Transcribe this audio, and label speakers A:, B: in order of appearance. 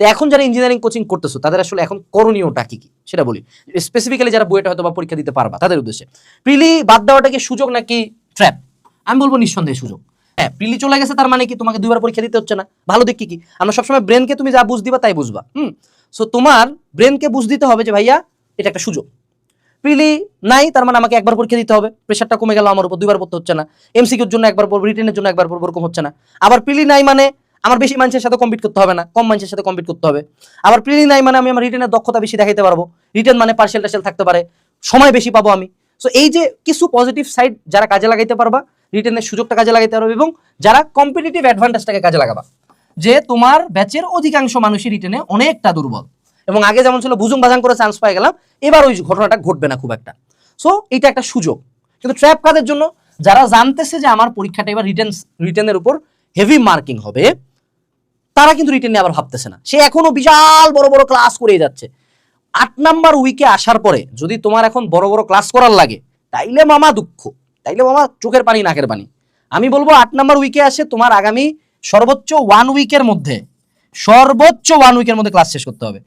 A: তো এখন যারা ইঞ্জিনিয়ারিং কোচিং করতেছো, তাদের আসলে এখন করণীয়টা কি কি? সেটা বলি। স্পেসিফিক্যালি যারা বুয়েটা হয়তো বা পরীক্ষা দিতে পারবা, তাদের উদ্দেশ্যে। প্রিলি, বাদ দেওয়াটা কি সুযোগ নাকি ট্র্যাপ আমি বলব নিঃসন্দেহে সুযোগ। হ্যাঁ প্রিলি চলে গেছে, তার মানে কি তোমাকে দুইবার পরীক্ষা দিতে হচ্ছে না? ভালো দিক কি কি? আমরা সবসময় ব্রেনকে তুমি যা বুঝ দিবা তাই বুঝবা, হুম? সো তোমার ব্রেনকে বুঝ দিতে হবে যে, ভাইয়া, এটা একটা সুযোগ। প্রিলি, নাই, তার মানে আমাকে একবার পরীক্ষা দিতে হবে। প্রেশারটা কমে গেল, আমার উপর দুইবার পড়তে হচ্ছে না। এমসিকিউর জন্য একবার পড়ব রিটেনের জন্য একবার পড়ব, ওরকম হচ্ছে না। আবার প্রিলি, নাই মানে আমার বেশি মানুষের সাথে কম্পিট করতে হবে না, কম মানুষের সাথে কম্পিট করতে হবে। আবার প্রিলি নাই মানে আমি আমার রিটেনের দক্ষতা বেশি দেখাইতে পারব। রিটেন মানে পার্সেল টার্সেল থাকতে পারে, সময় বেশি পাবো আমি। সো এই যে কিছু পজিটিভ সাইড যারা কাজে লাগাইতে পারবা রিটেনের সুযোগটা কাজে লাগাইতে পারবে এবং যারা কম্পিটিটিভ অ্যাডভান্টেজটাকে কাজে লাগাবা, যে তোমার ব্যাচের অধিকাংশ মানুষই রিটেনে অনেকটা দুর্বল। এবং আগে যেমন ছিল বুজুং বাজাং করে চান্স পাই গেলাম, এবার ওই ঘটনাটা ঘটবে না খুব একটা। সো এটা একটা সুযোগ। কিন্তু ট্র্যাপ কাদের জন্য যারা জানতেছে যে আমার পরীক্ষাটা এবার রিটেন রিটেনের উপর হেভি মার্কিং হবে তারা কিন্তু রিটেন আবার ভাবতেছে না। সে এখনও বিশাল বড় বড় ক্লাস করে যাচ্ছে। আট নাম্বার উইকে আসার পরে যদি তোমার এখন বড় বড় ক্লাস করার লাগে, তাইলে মামা দুঃখ, তাইলে মামা চোখের পানি, নাকের পানি। আমি বলব আট নাম্বার উইকে আসে তোমার আগামী সর্বোচ্চ ওয়ান উইকের মধ্যে, সর্বোচ্চ ওয়ান উইকের মধ্যে ক্লাস শেষ করতে হবে।